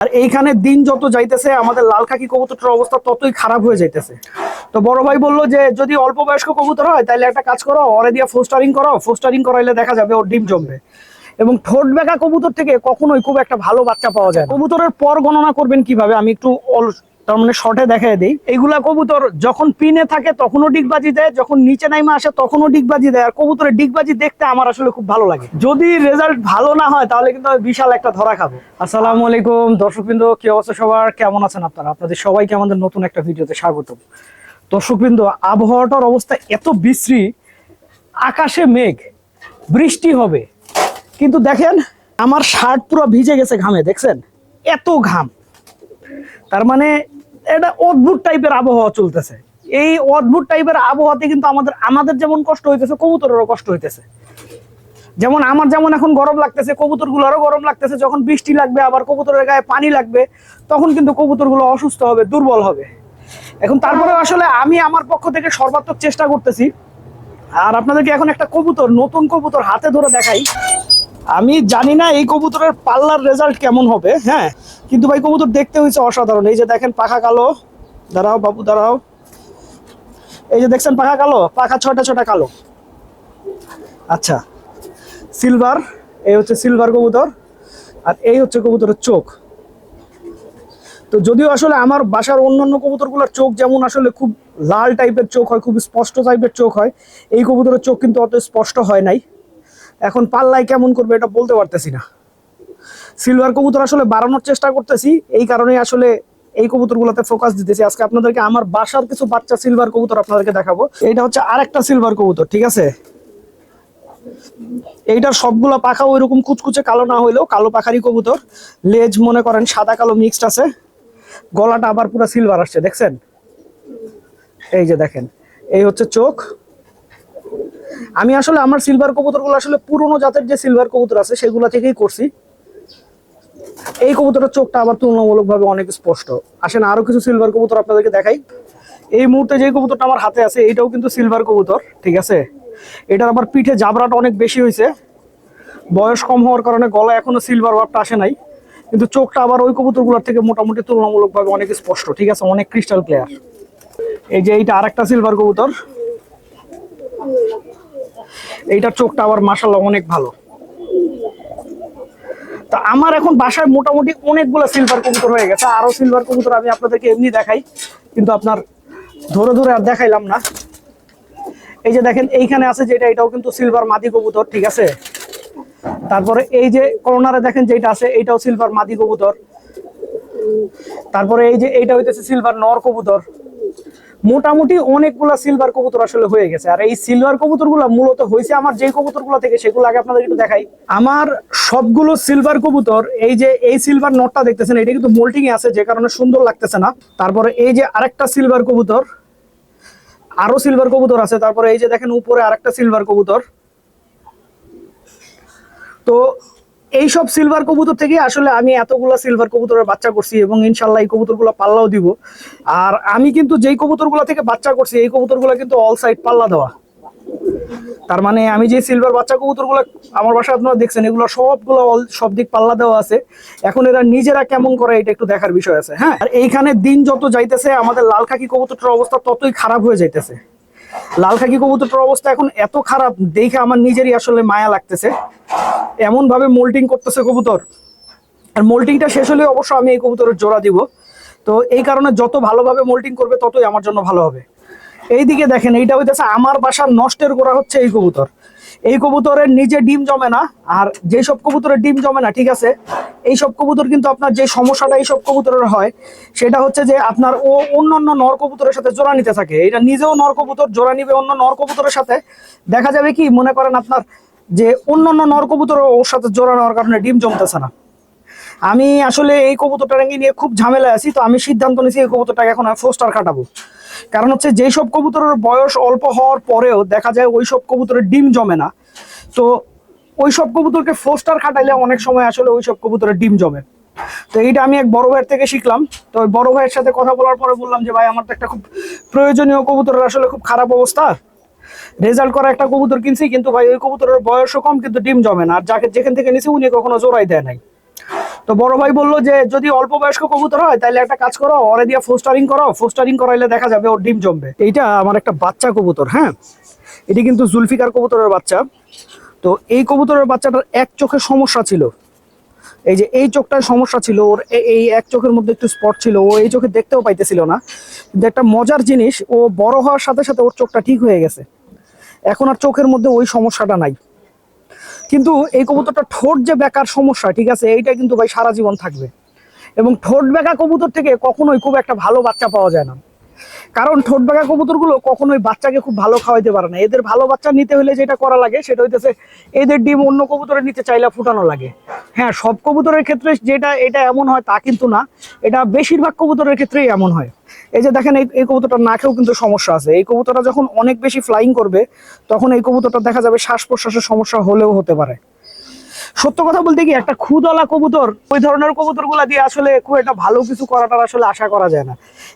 আর এইখানে দিন যত যাইতেছে, আমাদের লাল খাকি কবুতরটার অবস্থা ততই খারাপ হয়ে যাইতেছে। তো বড় ভাই বলল যে, যদি অল্প বয়স্ক কবুতর হয় তাহলে একটা কাজ করো অরে দিয়ে ফোস্টারিং করো ফোস্টারিং করাইলে দেখা যাবে ওর ডিম জমবে। এবং ঠোঁট বেঁকা কবুতর থেকে কখনোই খুব একটা ভালো বাচ্চা পাওয়া যায় কবুতরের পর গণনা করবেন কীভাবে? আমি একটু তার মানে শর্টে দেখাই দিই। এইগুলা কবুতর যখন পিনে থাকে তখনও ডিগবাজি দেয়, যখন নিচে নাইমা আসে তখনও ডিগবাজি দেয়। আর কবুতরের ডিগবাজি দেখতে আমার আসলে খুব ভালো লাগে। যদি রেজাল্ট ভালো না হয়, তাহলে কিন্তু আমি বিশাল একটা ধরা খাব। আসসালামু আলাইকুম, দর্শকবৃন্দ, কি অবস্থা সবার? কেমন আছেন আপনারা? আপনাদের সবাইকে আমাদের নতুন একটা ভিডিওতে স্বাগত। দর্শকবৃন্দ, আবহাওয়াটার অবস্থা এত বিশ্রী, আকাশে মেঘ, বৃষ্টি হবে। কিন্তু দেখেন, আমার শার্ট পুরো ভিজে গেছে ঘামে, দেখছেন? এত ঘাম। তার মানে এটা অদ্ভুত টাইপের আবহাওয়া চলতেছে। এই অদ্ভুত টাইপের আবহাওয়াতে কিন্তু আমাদের আমাদের যেমন কষ্ট হইতেছে, কবুতরেরও কষ্ট হইতেছে। যেমন আমার যেমন এখন গরম লাগতেছে, কবুতরগুলোরও গরম লাগতেছে, যখন বৃষ্টি লাগবে, আবার কবুতরের গায়ে পানি লাগবে, তখন কিন্তু কবুতরগুলো অসুস্থ হবে, দুর্বল হবে। এখন তারপরে আসলে আমি আমার পক্ষ থেকে সর্বাত্মক চেষ্টা করতেছি। আর আপনাদেরকে এখন একটা কবুতর, নতুন কবুতর হাতে ধরে দেখাই। আমি জানি না এই কবুতরের পাল্লার রেজাল্ট কেমন হবে হ্যাঁ? কিন্তু ভাই, কবুতর দেখতে হয়েছে অসাধারণ। এই যে দেখেন, পাখা কালো। দাঁড়াও বাবু, দাঁড়াও। এই যে দেখছেন, পাখা কালো? পাখা ছটা ছটা কালো। আচ্ছা সিলভার এই হচ্ছে সিলভার কবুতর। আর এই হচ্ছে কবুতরের চোখ। তো যদিও আসলে আমার বাসার অন্যান্য কবুতরগুলোর চোখ যেমন আসলে খুব লাল টাইপের চোখ হয়, খুব স্পষ্ট টাইপের চোখ হয়, এই কবুতরের চোখ কিন্তু অত স্পষ্ট হয় নাই। এখন পাল্লায় কেমন করবে এটা বলতে পারতেছি না। সিলভার কবুতর আসলে বাড়ানোর চেষ্টা করতেছি, এই কারণে আসলে এই কবুতরগুলোতে ফোকাস দিতেছি। আজকে আপনাদেরকে আমার বাসার কিছু বাচ্চা সিলভার কবুতর আপনাদেরকে দেখাবো। এটা হচ্ছে আর একটা সিলভার কবুতর, ঠিক আছে? এইটার সবগুলো পাখা ওইরকম কুচকুচে কালো না হইলেও কালো পাখারই কবুতর। লেজ মনে করেন সাদা কালো মিক্সড আছে। গলাটা আবার পুরো সিলভার আসছে, দেখছেন? এই যে দেখেন, এই হচ্ছে চোখ। আমি আসলে আমার সিলভার কবুতরগুলো আসলে পুরনো জাতের যে সিলভার কবুতর আছে, সেগুলো থেকেই করছি। এই কবুতরের চোখটা আবার তুলনামূলকভাবে অনেক স্পষ্ট। আসেন, আরও কিছু সিলভার কবুতর আপনাদেরকে দেখাই। এই মুহূর্তে যে কবুতরটা আমার হাতে আছে, এইটাও কিন্তু সিলভার কবুতর, ঠিক আছে? এটার আবার পিঠে জাবরাটা অনেক বেশি হয়েছে। বয়স কম হওয়ার কারণে গলা এখনও সিলভার ভাবটা আসে নাই। কিন্তু চোখটা আবার ওই কবুতরগুলোর থেকে মোটামুটি তুলনামূলকভাবে অনেক স্পষ্ট, ঠিক আছে? অনেক ক্রিস্টাল ক্লিয়ার এই যে এইটা আরেকটা সিলভার কবুতর। এইটার চোখটা আবার মাসাল্লাহ অনেক ভালো। তা আমার এখন বাসায় মোটামুটি অনেকগুলো সিলভার কবুতর হয়ে গেছে। আরও সিলভার কবুতর আমি আপনাদেরকে এমনি দেখাই, কিন্তু আপনার ধরে ধরে আর দেখাইলাম না। এই যে দেখেন, এইখানে আছে যেটা, এটাও কিন্তু সিলভার মাদি কবুতর, ঠিক আছে? তারপরে এই যে কর্নারে দেখেন যেটা আছে এইটাও সিলভার মাদি কবুতর। তারপরে এই যে এইটা হইতেছে সিলভার নর কবুতর। মোটামুটি অনেকগুলা সিলভার কবুতর আসলে হয়ে গেছে। আর এই সিলভার কবুতরগুলো মূলত হয়েছে আমার যে কবুতরগুলো থেকে, সেগুলো আগে আপনাদের একটু দেখাই। আমার সবগুলো সিলভার কবুতর, এই যে এই সিলভার নটটা দেখতেছেন, এটা কিন্তু মোল্টিং এ আছে, যে কারণে সুন্দর লাগতেছে না। তারপরে এই যে আরেকটা সিলভার কবুতর, আরও সিলভার কবুতর আছে। তারপরে এই যে দেখেন, উপরে আরেকটা সিলভার কবুতর। তো এইসব সিলভার কবুতর থেকে আসলে আমি এতগুলো সিলভার কবুতরের বাচ্চা করছি এবং ইনশাল্লাহ এই কবুতরগুলো পাল্লাও দিব। আর আমি কিন্তু যেই কবুতরগুলো থেকে বাচ্চা করছি, এই কবুতরগুলো কিন্তু অল সাইড পাল্লা দেওয়া। তার মানে আমি যে সিলভার বাচ্চা কবুতরগুলো আমার বাসায় আপনারা দেখছেন, এগুলো সবগুলো all, সব দিক পাল্লা দেওয়া আছে। এখন এরা নিজেরা কেমন করে এটা একটু দেখার বিষয় আছে হ্যাঁ? আর এইখানে দিন যত যাইতেছে, আমাদের লাল খাকি কবুতরটার অবস্থা ততই খারাপ হয়ে যাইতেছে। লাল খাকি কবুতরটার অবস্থা এখন এত খারাপ, দেখে আমার নিজেরই আসলে মায়া লাগতেছে। এমন ভাবে মোল্টিং করতেছে কবুতর। আর মোল্টিংটা শেষ হলে অবশ্য আমি এই কবুতরের জোড়া দিব। তো এই কারণে যত ভালোভাবে মোল্টিং করবে, ততই আমার জন্য ভালো হবে। এইদিকে দেখেন, এইটা হইতেছে আমার বাসার নষ্টের করা হচ্ছে এই কবুতর। এই কবুতরের নিজে ডিম জমে না, আর যেসব কবুতরের ডিম জমে না, ঠিক আছে? এই সব কবুতর কিন্তু আপনার যে সমস্যাটা এইসব কবুতরের হয়, সেটা হচ্ছে যে আপনার ও অন্যান্য নর কবুতরের সাথে জোড়া নিতে থাকে। এটা নিজেও নর কবুতর, জোড়া নিবে অন্য নর কবুতরের সাথে। দেখা যাবে কি, মনে করেন আপনার যে অন্যান্য নর কবুতর ওর সাথে জোড়া নেওয়ার কারণে ডিম জমতেছে না। আমি আসলে এই কবুতরটাকে নিয়ে খুব ঝামেলা আছি, তো আমি সিদ্ধান্ত নিয়েছি এই কবুতরটাকে এখন ফোস্টার কাটাবো। কারণ হচ্ছে যেই সব কবুতরের বয়স অল্প হওয়ার পরেও দেখা যায় ওই সব কবুতরের ডিম জমে না। তো ওই সব কবুতরকে ফোস্টার খাটাইলে অনেক সময় আসলে ওই সব কবুতরের ডিম জমে। তো এইটা আমি এক বড় ভাইয়ের থেকে শিখলাম। তো ওই বড় ভাইয়ের সাথে কথা বলার পরে বললাম যে, ভাই, আমার তো একটা খুব প্রয়োজনীয় কবুতরের আসলে খুব খারাপ অবস্থা। রেজাল্ট করা একটা কবুতর কিনছি, কিন্তু ভাই, ওই কবুতরের বয়সও কম, কিন্তু ডিম জমে না। আর যাকে, যেখান থেকে নিছি, উনি কখনো জোড়াই দেয় নাই। তো বড় ভাই বলল যে, যদি অল্প বয়স্ক কবুতর হয় তাহলে একটা কাজ করো অরে দিয়ে ফোস্টারিং করো ফোস্টারিং করাইলে দেখা যাবে ওর ডিম জমবে। এইটা আমার একটা বাচ্চা কবুতর হ্যাঁ? এটি কিন্তু জুলফিকার কবুতরের বাচ্চা। তো এই কবুতরের বাচ্চাটার এক চোখের সমস্যা ছিল। এই যে এই চোখটার সমস্যা ছিল, ওর এই এক চোখের মধ্যে একটু স্পট ছিল, ও এই চোখে দেখতেও পাইতেছিল না। কিন্তু একটা মজার জিনিস, ও বড় হওয়ার সাথে সাথে ওর চোখটা ঠিক হয়ে গেছে। এখন আর চোখের মধ্যে ওই সমস্যাটা নাই। কিন্তু এই কবুতরটা ঠোঁট যে বেকার সমস্যা, ঠিক আছে? এইটা কিন্তু ভাই সারা জীবন থাকবে। এবং ঠোঁট বেকা কবুতর থেকে কখনোই খুব একটা ভালো বাচ্চা পাওয়া যায় না। কারণ ঠোঁট বেকা কবুতরগুলো কখনোই বাচ্চাকে খুব ভালো খাওয়াইতে পারে না। এদের ভালো বাচ্চা নিতে হলে যেটা করা লাগে সেটা হইতেছে এদের ডিম অন্য কবুতরের নিচে চাইলে ফুটানো লাগে। হ্যাঁ সব কবুতরের ক্ষেত্রে যেটা, এটা এমন হয় তা কিন্তু না। এটা বেশিরভাগ কবুতরের ক্ষেত্রেই এমন হয়। এই যে দেখেন, এই এই কবুতরটার নাকেও কিন্তু সমস্যা আছে। এই কবুতরটা যখন অনেক বেশি ফ্লাইং করবে, তখন এই কবুতরটা দেখা যাবে শ্বাস প্রশ্বাসের সমস্যা হলেও হতে পারে। সত্য কথা বলতে কি, একটা খুদলা কবুতর, ওই ধরনের কবুতরগুলা দিয়ে আসলে খুব একটা ভালো কিছু করাটার আসলে আশা করা যায় না।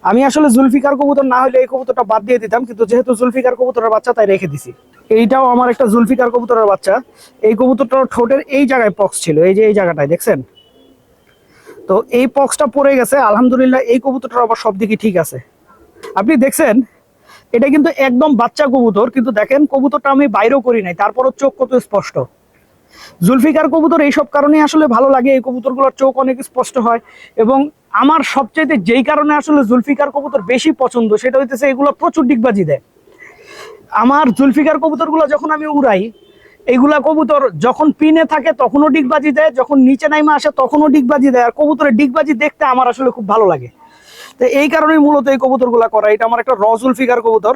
আমি আসলে জুলফিকার কবুতর না হলে এই কবুতরটা বাদ দিয়ে দিতাম, কিন্তু যেহেতু জুলফিকার কবুতরের বাচ্চা, তাই রেখে দিছি। এইটাও আমার একটা জুলফিকার কবুতরের বাচ্চা। এই কবুতরটার ঠোঁটের এই জায়গায় পক্স ছিল, এই যে এই জায়গাটায়, দেখছেন? তো এই পক্সটা পড়ে গেছে, আলহামদুলিল্লাহ এই কবুতরটা আবার সব দিকে ঠিক আছে। আপনি দেখছেন? এটা কিন্তু একদম বাচ্চা কবুতর, কিন্তু দেখেন কবুতরটা আমি বাইরেও করি নাই, তারপরও চোখ কত স্পষ্ট। জুলফিকার কবুতর এইসব কারণে আসলে ভালো লাগে। এই কবুতরগুলোর চোখ অনেক স্পষ্ট হয় এবং আমার সবচেয়ে যেই কারণে আসলে জুলফিকার কবুতর বেশি পছন্দ সেটা হইতেছে এগুলো প্রচুর ডিগবাজি দেয়। আমার জুলফিকার কবুতরগুলো যখন আমি উড়াই এইগুলা কবুতর যখন পিনে থাকে তখনও ডিগবাজি দেয়, যখন নিচে নাইমা আসে তখনও ডিগবাজি দেয়, আর কবুতরের ডিগবাজি দেখতে আমার আসলে খুব ভালো লাগে। তো এই কারণেই মূলত এই কবুতরগুলা করা। এটা আমার একটা র জুলফিকার কবুতর।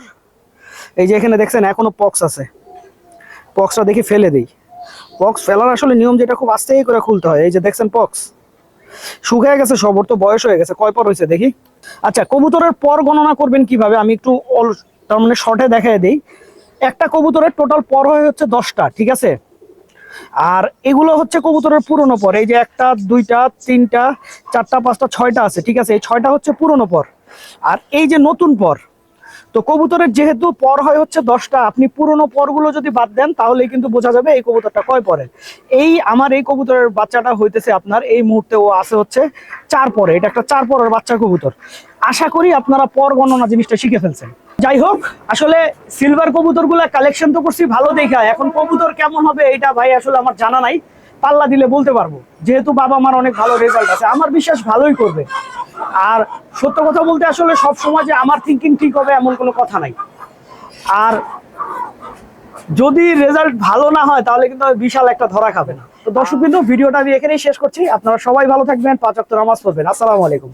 এই যে এখানে দেখছেন, এখনও পক্স আছে। পক্সটা দেখে ফেলে দিই। পক্স ফেলার আসলে নিয়ম যেটা খুব আস্তে করে খুলতে হয়। এই যে দেখছেন পক্স? শুকিয়ে গেছে সব ওর তো বয়স হয়ে গেছে, কয় পর হয়েছে দেখি? আচ্ছা কবুতরের পর গণনা করবেন কীভাবে? আমি একটু অল তার মানে শর্টে দেখাই দিই। একটা কবুতরের টোটাল পর হয়ে হচ্ছে দশটা, ঠিক আছে? আর এগুলো হচ্ছে কবুতরের পুরনো পর। এই যে একটা, দুইটা, তিনটা, চারটা, পাঁচটা, ছয়টা আছে, ঠিক আছে? এই ছয়টা হচ্ছে পুরনো পর। আর এই যে নতুন পর তো কবুতরের যেহেতু পর হয় হচ্ছে দশটা, আপনি পুরনো পরগুলো যদি বাদ দেন তাহলে কিন্তু বোঝা যাবে এই কবুতরটা কয় পরে। এই আমার এই কবুতরের বাচ্চাটা হইতেছে আপনার, এই মুহূর্তে ও আছে হচ্ছে চার পরে। এটা একটা চার পরের বাচ্চা কবুতর। আশা করি আপনারা পর গণনা জিনিসটা শিখে ফেলছেন। যাই হোক, আসলে সিলভার কবুতরগুলা কালেকশন তো করছি, ভালো দেখা এখন কবুতর কেমন হবে এটা ভাই আসলে আমার জানা নাই। পাল্লা দিলে বলতে পারব। যেহেতু বাবা আমার অনেক ভালো রেজাল্ট আছে, আমার বিশ্বাস ভালোই করবে। আর সত্য কথা বলতে আসলে সব সময় যে আমার থিঙ্কিং ঠিক হবে এমন কোনো কথা নাই। আর যদি রেজাল্ট ভালো না হয়, তাহলে কিন্তু বিশাল একটা ধরা খাবে না। তো দর্শক কিন্তু ভিডিওটা আমি এখানেই শেষ করছি। আপনারা সবাই ভালো থাকবেন, পাঁচ অক্ট নামাজ পড়বেন। আসসালামু আলাইকুম।